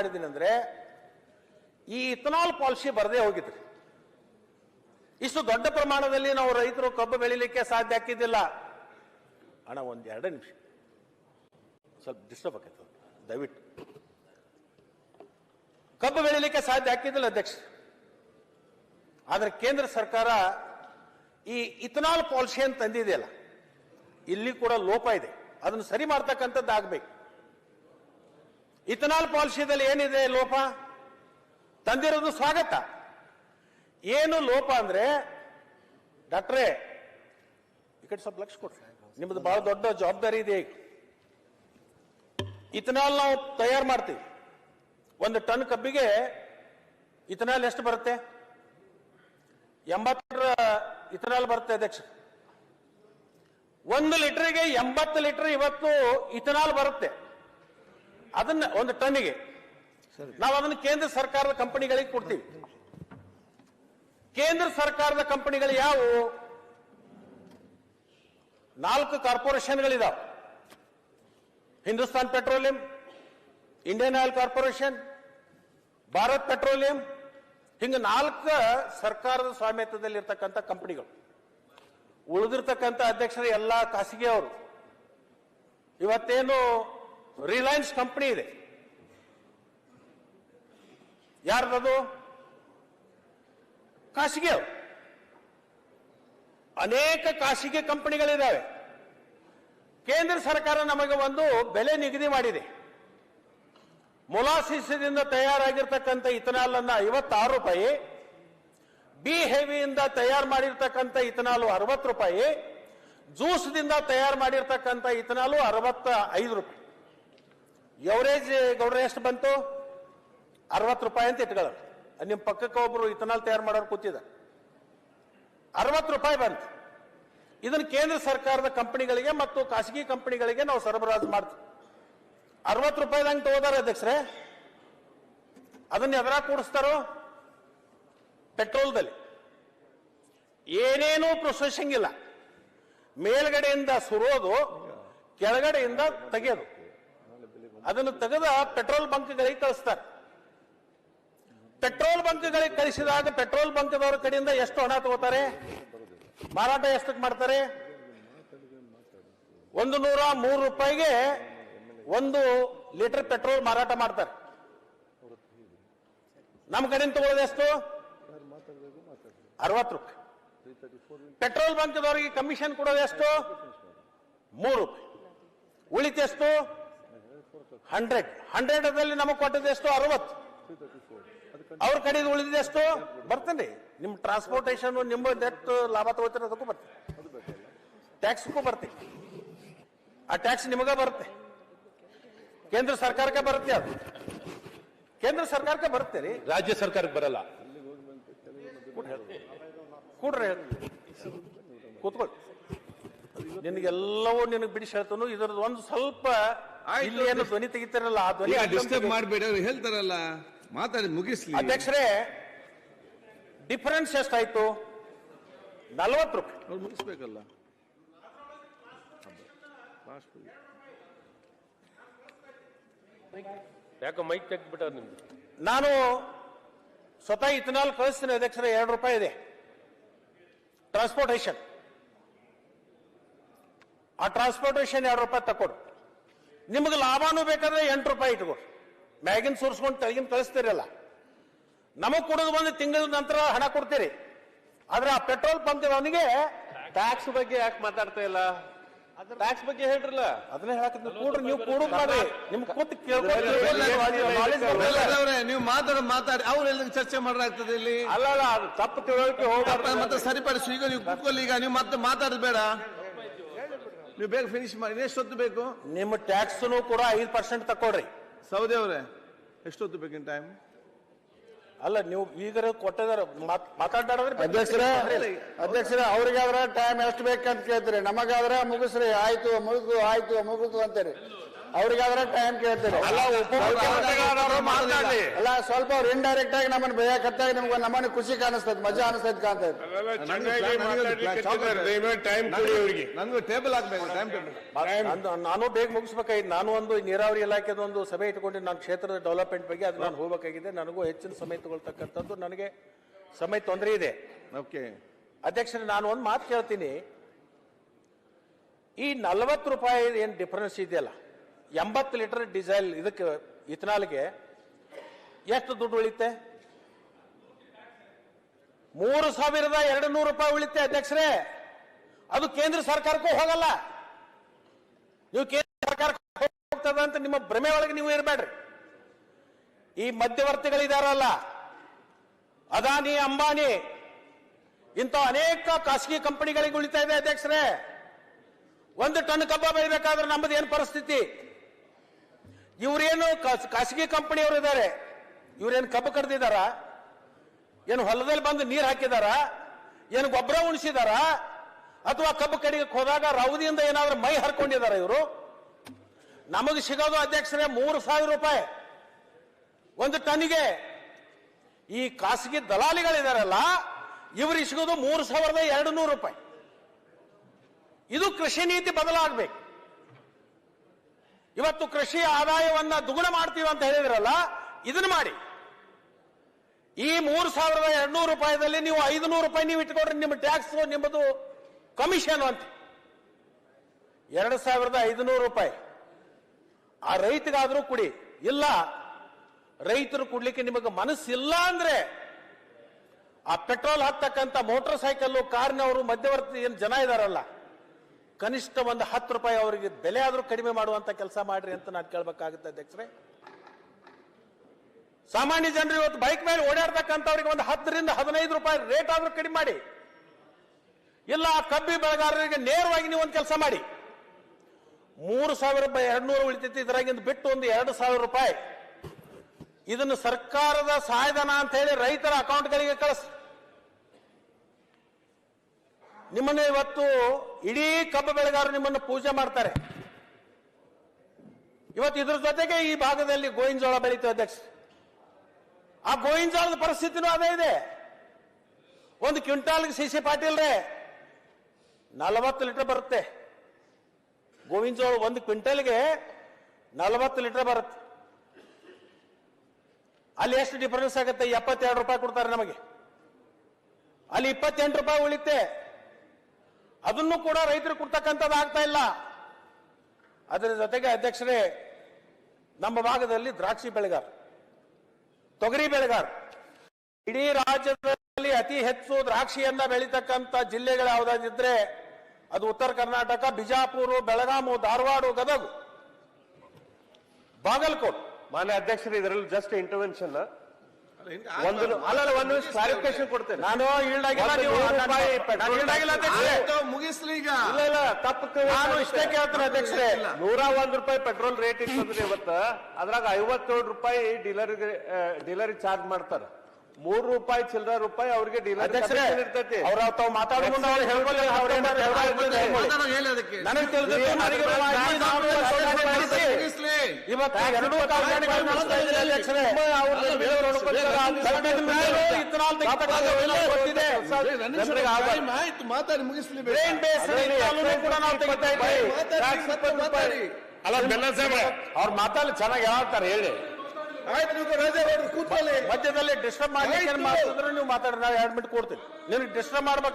ಮಾಡಿದ್ದೀನಿ ಅಂದ್ರೆ ಈ ಇಥನಾಲ್ ಪಾಲಿಸಿ ಬರದೇ ಹೋಗಿದ್ರಿ ಇಷ್ಟು ದೊಡ್ಡ ಪ್ರಮಾಣದಲ್ಲಿ ನಾವು ರೈತರು ಕಬ್ಬು ಬೆಳಿಲಿಕ್ಕೆ ಸಾಧ್ಯ ಆಗ್ತಿದ್ದಿಲ್ಲ. ಅಣ್ಣ ಒಂದೆರಡು ನಿಮಿಷ. ಸ್ವಲ್ಪ ಡಿಸ್ಟರ್ಬ್ ಆಗೈತೆ ದಯವಿಟ್ಟು. ಕಬ್ಬು ಬೆಳಿಲಿಕ್ಕೆ ಸಾಧ್ಯ ಆಗ್ತಿದ್ದಿಲ್ಲ ಅಧ್ಯಕ್ಷ. ಆದ್ರೆ ಕೇಂದ್ರ ಸರ್ಕಾರ ಈ ಇಥನಾಲ್ ಪಾಲಿಸಿ ಅಂತ ತಂದಿದೆಯಲ್ಲ, ಇಲ್ಲಿ ಕೂಡ ಲೋಪ ಇದೆ. ಅದನ್ನು ಸರಿ ಮಾಡ್ತಕ್ಕಂಥದ್ದು ಆಗ್ಬೇಕು ಇಥನಾಲ್ ಪಾಲಿಸಿದಲ್ಲಿ ಏನಿದೆ ಲೋಪ? ತಂದಿರೋದು ಸ್ವಾಗತ. ಏನು ಲೋಪ ಅಂದ್ರೆ, ಡಾಕ್ಟ್ರೇ, ಈ ಸ್ವಲ್ಪ ಲಕ್ಷ ಕೊಡ್ರಿ. ನಿಮ್ದು ಬಹಳ ದೊಡ್ಡ ಜವಾಬ್ದಾರಿ ಇದೆ ಈಗ. ಇಥನಾಲ್ ನಾವು ತಯಾರು ಮಾಡ್ತೀವಿ. ಒಂದು ಟನ್ ಕಬ್ಬಿಗೆ ಇಥನಾಲ್ ಎಷ್ಟು ಬರುತ್ತೆ? ಎಂಬತ್ತರ ಇಥನಾಲ್ ಬರುತ್ತೆ ಅಧ್ಯಕ್ಷ. ಒಂದು ಲೀಟರ್ಗೆ ಎಂಬತ್ತು ಲೀಟರ್ ಇವತ್ತು ಇಥನಾಲ್ ಬರುತ್ತೆ. ಅದನ್ನ ಒಂದು ಟನ್ನಿಗೆ. ನಾವು ಅದನ್ನು ಕೇಂದ್ರ ಸರ್ಕಾರದ ಕಂಪನಿಗಳಿಗೆ ಕೊಡ್ತೀವಿ. ಕೇಂದ್ರ ಸರ್ಕಾರದ ಕಂಪನಿಗಳು ಯಾವುವು ನಾಲ್ಕು ಕಾರ್ಪೊರೇಷನ್ಗಳಿದಾವೆ. Hindustan petroleum Indian oil corporation Bharat petroleum ಹಿಂಗೆ ನಾಲ್ಕು ಸರ್ಕಾರದ ಸ್ವಾಮ್ಯತ್ವದಲ್ಲಿರ್ತಕ್ಕಂಥ ಕಂಪನಿಗಳು. ಉಳಿದಿರ್ತಕ್ಕಂಥ ಅಧ್ಯಕ್ಷರು ಎಲ್ಲ ಖಾಸಗಿಯವರು ಇವತ್ತೇನು ರಿಲಯನ್ಸ್ ಕಂಪನಿ ಇದೆ. ಯಾರದದು? ಖಾಸಗಿ ಅನೇಕ ಖಾಸಗಿ ಕಂಪನಿಗಳಿದ್ದಾವೆ. ಕೇಂದ್ರ ಸರ್ಕಾರ ನಮಗೆ ಒಂದು ಬೆಲೆ ನಿಗದಿ ಮಾಡಿದೆ. ಮೊಲಾಸಿಸದಿಂದ ತಯಾರಾಗಿರ್ತಕ್ಕಂಥ ಇಥನಾಲ್ ಅನ್ನ ಐವತ್ತಾರು ರೂಪಾಯಿ, ಬಿ ಹೆವಿಯಿಂದ ತಯಾರು ಮಾಡಿರ್ತಕ್ಕಂಥ ಇಥನಾಲು ಅರವತ್ತು ರೂಪಾಯಿ, ಜ್ಯೂಸ್ದಿಂದ ತಯಾರು ಮಾಡಿರ್ತಕ್ಕಂಥ ಇಥನಾಲು ಅರವತ್ತ ಐದು ರೂಪಾಯಿ. ಎವರೇಜ್ ಗೌಡ್ರೆ ಎಷ್ಟು ಬಂತು? ಅರವತ್ತು ರೂಪಾಯಿ ಅಂತ ಇಟ್ಕೊಳ್ಳೋದು ನಿಮ್ಮ ಪಕ್ಕಕ್ಕೆ ಒಬ್ರು ಇಥನಾಲ್ ತಯಾರು ಮಾಡೋರು ಕೂತಿದ. ಅರವತ್ತು ರೂಪಾಯಿ ಬಂತು. ಇದನ್ನು ಕೇಂದ್ರ ಸರ್ಕಾರದ ಕಂಪನಿಗಳಿಗೆ ಮತ್ತು ಖಾಸಗಿ ಕಂಪನಿಗಳಿಗೆ ನಾವು ಸರಬರಾಜು ಮಾಡ್ತೀವಿ. ಅರವತ್ತು ರೂಪಾಯಿದಂಗೆ ತಗೋದಾರ ಅಧ್ಯಕ್ಷರೇ. ಅದನ್ನ ಎದರ ಕೂಡಿಸ್ತಾರೋ? ಪೆಟ್ರೋಲ್ದಲ್ಲಿ. ಏನೇನೂ ಪ್ರೊಸೆಸಿಂಗ್ ಇಲ್ಲ. ಮೇಲ್ಗಡೆಯಿಂದ ಸುರೋದು, ಕೆಳಗಡೆಯಿಂದ ತೆಗೆಯೋದು. ಅದನ್ನು ತೆಗೆದ ಪೆಟ್ರೋಲ್ ಬಂಕ್ಗಳಿಗೆ ಕಳಿಸ್ತಾರೆ. ಪೆಟ್ರೋಲ್ ಬಂಕ್ಗಳಿಗೆ ಕಳಿಸಿದಾಗ ಪೆಟ್ರೋಲ್ ಬಂಕ್ದವ್ರ ಕಡೆಯಿಂದ ಎಷ್ಟು ಹಣ ತಗೋತಾರೆ? ಮಾರಾಟ ಎಷ್ಟಕ್ಕೆ ಮಾಡ್ತಾರೆ? ಒಂದು ನೂರ ಮೂರು ರೂಪಾಯಿಗೆ ಒಂದು ಲೀಟರ್ ಪೆಟ್ರೋಲ್ ಮಾರಾಟ ಮಾಡ್ತಾರೆ. ನಮ್ಮ ಕಡೆಯಿಂದ ತಗೊಳ್ಳೋದು ಎಷ್ಟು? ಅರವತ್ತು ರೂಪಾಯಿ. ಪೆಟ್ರೋಲ್ ಬಂಕ್ದವರಿಗೆ ಕಮಿಷನ್ ಕೊಡೋದು ಎಷ್ಟು? ಮೂರು ರೂಪಾಯಿ. ಉಳಿತೆಷ್ಟು? ಹಂಡ್ರೆಡ್. ಹಂಡ್ರೆಡ್ ಅಲ್ಲಿ ನಮಗೆ ಕೊಟ್ಟಿದ್ದು ಎಷ್ಟು? ಅರವತ್ತು. ಅವ್ರ ಕಡೆ ಉಳಿದಿದೆ ಎಷ್ಟು? ಬರ್ತೇನೆ. ನಿಮ್ಮ ಟ್ರಾನ್ಸ್ಪೋರ್ಟೇಷನ್ ನಿಮ್ಮ ನೆಟ್ ಲಾಭ ತಗೋತೀರ ಅದಕ್ಕೂ ಬರ್ತದೆ ಟ್ಯಾಕ್ಸ್ಗೂ ಬರ್ತೆ ಆ ಟ್ಯಾಕ್ಸ್ ನಿಮಗ ಬರುತ್ತೆ. ಕೇಂದ್ರ ಸರ್ಕಾರಕ್ಕೆ ಬರುತ್ತೆ ಅದು. ಕೇಂದ್ರ ಸರ್ಕಾರಕ್ಕೆ ಬರುತ್ತೆ ರೀ. ರಾಜ್ಯ ಸರ್ಕಾರಕ್ಕೆ ಬರಲ್ಲ. ಕೂಡ್ರಿ ಕೂತ್ಕೊಳ್ಳಿ. ನಿನಗೆಲ್ಲವೂ ನಿನಗೆ ಬಿಡಿಸಿ ಹೇಳ್ತಾನು. ಇದ್ರದ್ದು ಒಂದು ಸ್ವಲ್ಪ. ಇಲ್ಲಿ ಏನು ಧ್ವನಿ ತೆಗಿತಾರಲ್ಲ ಆ ಧ್ವನಿ ಡಿಸ್ಟರ್ಬ್ ಮಾಡಬೇಡ ಅವ್ರು ಹೇಳ್ತಾರಲ್ಲ ಮಾತಾಡಿ ಮುಗಿಸ್ಲಿ. ಅಧ್ಯಕ್ಷರೇ ಡಿಫರೆನ್ಸ್ ಎಷ್ಟಾಯ್ತು? ನಲವತ್ತು ರೂಪಾಯಿ. ಅವ್ರು ಮುಗಿಸ್ಬೇಕಲ್ಲ. ಯಾಕೋ ಮೈಕ್ ತೆಗೆದ್ಬಿಟ್ಟ ನಿಮ್ದು? ನಾನು ಸ್ವತಃ ಇಥನಾಲ್ ಕಳಿಸ್ತೀನಿ ಅಧ್ಯಕ್ಷರ ಎರಡು ರೂಪಾಯಿ ಇದೆ. ಟ್ರಾನ್ಸ್ಪೋರ್ಟೇಷನ್ ಆ ಟ್ರಾನ್ಸ್ಪೋರ್ಟೇಷನ್ ಎರಡು ರೂಪಾಯಿ ತಕೊಡು. ನಿಮಗೆ ಲಾಭನೂ ಬೇಕಾದ್ರೆ ಎಂಟು ರೂಪಾಯಿ ಇಟ್ಕೋ. ಮ್ಯಾಗಿನ್ ಸುರಿಸ್ಕೊಂಡು ತೆಗಿನ ಕಳಿಸ್ತೀರಲ್ಲ. ನಮಗ್ ಕೊಡೋದು ಬಂದು ತಿಂಗಳ ನಂತರ ಹಣ ಕೊಡ್ತೀರಿ. ಆದ್ರೆ ಆ ಪೆಟ್ರೋಲ್ ಪಂಪ್ ಅವನಿಗೆ ಟ್ಯಾಕ್ಸ್ ಬಗ್ಗೆ ಯಾಕೆ ಮಾತಾಡ್ತಾ ಇಲ್ಲ? ಟ್ಯಾಕ್ಸ್ ಬಗ್ಗೆ ಹೇಳ್ರಲ್ಲ? ಅದನ್ನೇ ಹೇಳಕ್ ಕೂಡ್ರಿ ನೀವು ಕೂಡ ಮಾಡ್ರಿ. ನಿಮ್ ಕೂತ್ ಕೇಳ್ಕೊಂಡು ನೀವು ಮಾತಾಡೋ ಮಾತಾಡಿ ಅವ್ರು ಎಲ್ಲ ಚರ್ಚೆ ಮಾಡ್ರಾಗ್ತದೆ ಇಲ್ಲಿ? ಅಲ್ಲ ಅಲ್ಲ ಅದು ತಪ್ಪು ತಿಳುವಳಿಕೆ ಹೋಗ್ಬಾರ್ದು. ಮತ್ತೆ ಸರಿಪಡಿಸಿ. ಈಗ ನೀವು ಕೂತ್ಕೊಳ್ಳಿ ಈಗ ನೀವು ಮತ್ತೆ ಮಾತಾಡಬೇಡ ಬೇಡ. ನೀವು ಬೇಗ ಫಿನಿಶ್ ಮಾಡಿ ಎಷ್ಟೊತ್ತು ಬೇಕು? ನಿಮ್ಮ ಟ್ಯಾಕ್ಸ್ನು ಕೂಡ ಐದು ಪರ್ಸೆಂಟ್ ತಕೊಡ್ರಿ ಸೌದೆ ಅವರೇ ಎಷ್ಟೊತ್ತು ಬೇಕಿನ ಟೈಮ್ ಅಲ್ಲ ನೀವು ಈಗ ಕೊಟ್ಟಿದಾರ ಮಾತಾಡ್ತಾರೆ ಅಧ್ಯಕ್ಷರ ಅಧ್ಯಕ್ಷರ ಅವ್ರಿಗಾದ್ರ ಟೈಮ್ ಎಷ್ಟು ಬೇಕಂತ ಕೇಳ್ತೀರಿ. ನಮಗಾದ್ರೆ ಮುಗಿಸ್ರಿ ಆಯ್ತು ಮುಗಿದು ಆಯ್ತು ಮುಗಿದು ಅಂತೀರಿ ಅವ್ರಿಗಾದ್ರೆ ಟೈಮ್ ಕೇಳ್ತೀರಿ. ಅಲ್ಲ ಅಲ್ಲ ಸ್ವಲ್ಪ ಅವ್ರು ಇಂಡೈರೆಕ್ಟ್ ಆಗಿ ನಮ್ಮನ್ನ ಬೇಯಕತ್ತಾಗ ನಿಮ್ಗೆ ನಮ್ಮನ್ನ ಖುಷಿ ಕಾಣಿಸ್ತದೆ ಮಜಾ ಅವರಿಗೆ. ನನ್ಗೂ ಟೇಬಲ್ ಹಾಕ್ಬೇಕು ಟೈಮ್ ಟೇಬಲ್ ನಾನು ಬೇಗ ಮುಗಿಸ್ಬೇಕಾಗಿತ್ತು ನಾನು ಒಂದು ನೀರಾವರಿ ಇಲಾಖೆದ ಒಂದು ಸಭೆ ಇಟ್ಕೊಂಡು ನಾನು ಕ್ಷೇತ್ರದ ಡೆವಲಪ್ಮೆಂಟ್ ಬಗ್ಗೆ ಅದು ನಾನು ಹೋಗಬೇಕಾಗಿದೆ. ನನಗೂ ಹೆಚ್ಚಿನ ಸಮಯ ತಗೊಳ್ತಕ್ಕಂಥದ್ದು ನನಗೆ ಸಮಯ ತೊಂದರೆ ಇದೆ. ಓಕೆ ಅಧ್ಯಕ್ಷರೇ ನಾನು ಒಂದು ಮಾತು ಕೇಳ್ತೀನಿ. ಈ ನಲವತ್ತು ರೂಪಾಯಿ ಏನು ಡಿಫರೆನ್ಸ್ ಇದೆಯಲ್ಲ? ಎಂಬತ್ತು ಲೀಟರ್ ಡೀಸೆಲ್ ಇದಕ್ಕೆ, ಇಥನಾಲ್ಗೆ ಎಷ್ಟು ದುಡ್ಡು ಉಳಿತೆ ಮೂರು ಸಾವಿರದ ಎರಡು ನೂರು ರೂಪಾಯಿ ಉಳಿತೆ ಅಧ್ಯಕ್ಷರೇ. ಅದು ಕೇಂದ್ರ ಸರ್ಕಾರಕ್ಕೂ ಹೋಗಲ್ಲ. ನೀವು ಕೇಂದ್ರ ಸರ್ಕಾರಕ್ಕೆ ಹೋಗ್ತದ ಅಂತ ನಿಮ್ಮ ಭ್ರಮೆ ಒಳಗೆ ನೀವು ಇರಬೇಡ್ರಿ. ಈ ಮಧ್ಯವರ್ತಿಗಳಿದಾರಲ್ಲ, ಅದಾನಿ, ಅಂಬಾನಿ, ಇಂಥ ಅನೇಕ ಖಾಸಗಿ ಕಂಪನಿಗಳಿಗೆ ಉಳಿತಾ ಇದೆ ಅಧ್ಯಕ್ಷರೇ. ಒಂದು ಟನ್ ಕಬ್ಬ ಬೆಳಿಬೇಕಾದ್ರೆ ನಮ್ಮದು ಏನು ಪರಿಸ್ಥಿತಿ? ಇವರೇನು ಖಾಸ್- ಖಾಸಗಿ ಕಂಪನಿಯವರು ಇದ್ದಾರೆ ಇವರೇನು ಕಬ್ಬು ಕಡ್ದಿದಾರ? ಏನು ಹೊಲದಲ್ಲಿ ಬಂದು ನೀರು ಹಾಕಿದಾರ? ಏನು ಗೊಬ್ಬರ ಉಣಿಸಿದಾರ? ಅಥವಾ ಕಬ್ಬು ಕಡಿಗೆ ಹೋದಾಗ ರೌದಿಯಿಂದ ಏನಾದರೂ ಮೈ ಹರ್ಕೊಂಡಿದಾರ ಇವರು? ನಮಗೆ ಸಿಗೋದು ಅಧ್ಯಕ್ಷರೇ ಮೂರು ಸಾವಿರ ರೂಪಾಯಿ. ಒಂದು ಟನ್ಗೆ ಈ ಖಾಸಗಿ ದಲಾಲಿಗಳಿದಾರಲ್ಲ, ಇವ್ರಿಗೆ ಸಿಗೋದು ಮೂರು ಸಾವಿರದ ಎರಡು ನೂರು ರೂಪಾಯಿ. ಇದು ಕೃಷಿ ನೀತಿ ಬದಲಾಗಬೇಕು. ಇವತ್ತು ಕೃಷಿ ಆದಾಯವನ್ನ ದುಗುಣ ಮಾಡ್ತೀವಿ ಅಂತ ಹೇಳಿದ್ರಲ್ಲ, ಇದನ್ನ ಮಾಡಿ. ಈ ಮೂರು ಸಾವಿರದ ಎರಡ್ನೂರು ರೂಪಾಯಿದಲ್ಲಿ ನೀವು ಐದು ನೂರು ರೂಪಾಯಿ ನೀವು ಇಟ್ಕೊಂಡ್ರೆ ನಿಮ್ಮ ಟ್ಯಾಕ್ಸ್ ನಿಮ್ಮದು ಕಮಿಷನ್ ಅಂತ. ಎರಡು ಸಾವಿರದ ಐದುನೂರು ರೂಪಾಯಿ. ಆ ರೈತಗಾದ್ರೂ ಕುಡಿ. ಇಲ್ಲ, ರೈತರು ಕೊಡ್ಲಿಕ್ಕೆ ನಿಮಗೆ ಮನಸ್ಸಿಲ್ಲ ಅಂದ್ರೆ ಆ ಪೆಟ್ರೋಲ್ ಹಾಕ್ತಕ್ಕಂಥ ಮೋಟಾರ್ ಸೈಕಲ್ ಕಾರ್ನವರು ಮಧ್ಯವರ್ತಿ ಏನು ಜನ ಇದಾರಲ್ಲ ಕನಿಷ್ಠ ಒಂದು ಹತ್ತು ರೂಪಾಯಿ ಅವರಿಗೆ ಬೆಲೆ ಆದರೂ ಕಡಿಮೆ ಮಾಡುವಂತ ಕೆಲಸ ಮಾಡ್ರಿ ಅಂತ ನಾನು ಕೇಳಬೇಕಾಗುತ್ತೆ ಅಧ್ಯಕ್ಷರೇ. ಸಾಮಾನ್ಯ ಜನರು ಇವತ್ತು ಬೈಕ್ ಮೇಲೆ ಓಡಾಡ್ತಕ್ಕಂಥವ್ರಿಗೆ ಒಂದು ಹತ್ತರಿಂದ ಹದಿನೈದು ರೂಪಾಯಿ ರೇಟ್ ಆದರೂ ಕಡಿಮೆ ಮಾಡಿ. ಇಲ್ಲ ಆ ಕಬ್ಬಿ ಬೆಳೆಗಾರರಿಗೆ ನೇರವಾಗಿ ನೀವು ಒಂದು ಕೆಲಸ ಮಾಡಿ. ಮೂರು ಸಾವಿರ ರೂಪಾಯಿ ಎರಡು ನೂರು ಉಳಿತೈತಿ, ಇದ್ರಾಗಿಂದ ಬಿಟ್ಟು ಒಂದು ಎರಡು ಸಾವಿರ ರೂಪಾಯಿ. ಇದನ್ನು ಸರ್ಕಾರದ ಸಹಾಯಧನ ಅಂತ ಹೇಳಿ ರೈತರ ಅಕೌಂಟ್ಗಳಿಗೆ ಕಳಿಸ್. ನಿಮ್ಮನ್ನು ಇವತ್ತು ಇಡೀ ಕಬ್ಬು ಬೆಳೆಗಾರರು ನಿಮ್ಮನ್ನು ಪೂಜೆ ಮಾಡ್ತಾರೆ. ಇವತ್ತು ಇದ್ರ ಜೊತೆಗೆ ಈ ಭಾಗದಲ್ಲಿ ಗೋವಿನ ಬೆಳೀತೀವಿ ಅಧ್ಯಕ್ಷ. ಆ ಗೋವಿನ ಪರಿಸ್ಥಿತಿನೂ ಅದೇ ಇದೆ. ಒಂದು ಕ್ವಿಂಟಾಲ್ಗೆ ಸಿ ಸಿ ಪಾಟೀಲ್ರೆ ನಲವತ್ತು ಲೀಟರ್ ಬರುತ್ತೆ. ಗೋವಿನ ಜೋಳ ಒಂದು ಕ್ವಿಂಟಲ್ಗೆ ನಲವತ್ತು ಲೀಟರ್ ಬರುತ್ತೆ. ಅಲ್ಲಿ ಎಷ್ಟು ಡಿಫರೆನ್ಸ್ ಆಗುತ್ತೆ? ಎಪ್ಪತ್ತೆರಡು ರೂಪಾಯಿ ಕೊಡ್ತಾರೆ ನಮಗೆ. ಅಲ್ಲಿ ಇಪ್ಪತ್ತೆಂಟು ರೂಪಾಯಿ ಉಳಿತೆ ಅದನ್ನು ಕೂಡ ರೈತರು ಕೊಡ್ತಕ್ಕಂಥದ್ದು ಆಗ್ತಾ ಇಲ್ಲ. ಅದರ ಜೊತೆಗೆ ಅಧ್ಯಕ್ಷರೇ, ನಮ್ಮ ಭಾಗದಲ್ಲಿ ದ್ರಾಕ್ಷಿ ಬೆಳೆಗಾರ, ತೊಗರಿ ಬೆಳೆಗಾರ, ಇಡೀ ರಾಜ್ಯದಲ್ಲಿ ಅತಿ ಹೆಚ್ಚು ದ್ರಾಕ್ಷಿಯನ್ನ ಬೆಳೀತಕ್ಕಂಥ ಜಿಲ್ಲೆಗಳು ಯಾವುದಾದಿದ್ರೆ ಅದು ಉತ್ತರ ಕರ್ನಾಟಕ, ಬಿಜಾಪುರ, ಬೆಳಗಾಮು, ಧಾರವಾಡ, ಗದಗ, ಬಾಗಲಕೋಟ್. ಮಾನ್ಯ ಅಧ್ಯಕ್ಷರು, ಇದರಲ್ಲಿ ಜಸ್ಟ್ ಇಂಟರ್ವೆನ್ಷನ್ ಒಂದು ಅಲ್ಲ ಒಂದು ಕ್ಲಾರಿಫಿಕೇಶನ್ ಕೊಡ್ತೇನೆ. ನಾನು ಈಲ್ಡ್ ಆಗಿಲ್ಲ ನೀವು ನಾನು- ಈಲ್ಡ್ ಆಗಿಲ್ಲ ಅಧ್ಯಕ್ಷರೇ. ಮುಗಿಸ್ಲಿ ಈಗ. ಇಲ್ಲ ಇಲ್ಲ ತಪ್ಪು ನಾನು ಇಷ್ಟೇ ಕೇಳ್ತೇನೆ ಅಧ್ಯಕ್ಷರೇ. ನೂರ ಒಂದ್ ರೂಪಾಯಿ ಪೆಟ್ರೋಲ್ ರೇಟ್ ಇರ್ತದ್ರಿ ಇವತ್ತು ಅದ್ರಾಗ ಐವತ್ತೇಳು ರೂಪಾಯಿ ಡೀಲರ್ ಡೀಲರ್ ಚಾರ್ಜ್ ಮಾಡ್ತಾರ. ಮೂರು ರೂಪಾಯಿ ಚಿಲ್ಲರ ರೂಪಾಯಿ ಅವ್ರಿಗೆ ಡೀಲರ್ ಇರ್ತೈತಿ. ಅವ್ರ ತಾವು ಮಾತಾಡೋ ಮುಂದೆ ನನಗೆ ಇವತ್ತು ಎರಡೂ ಆಯ್ತು ಮಾತಾಡಿ ಮುಗಿಸ್ಲಿ ಕೂಡ ನಾವು ತೆಗಿತಾ ಇದ್ದೀವಿ. ಅಲ್ಲ ಬೆಲ್ಲ ಸಾಹೇಬ್ರೆ ಅವ್ರ ಮಾತಾಡಿ ಚೆನ್ನಾಗಿ ಹೇಳ್ತಾರೆ ಹೇಳಿ. ಮಧ್ಯದಲ್ಲಿ ಡಿಸ್ಟರ್ಬ್ ಮಾಡಿ ನೀವು ಮಾತಾಡ್ರಿ ನಾವು ಎರಡು ಮಿನಿಟ್ ಕೊಡ್ತೀನಿ ನಿಮ್ಗೆ ಡಿಸ್ಟರ್ಬ್ ಮಾಡ್ಬೇಕು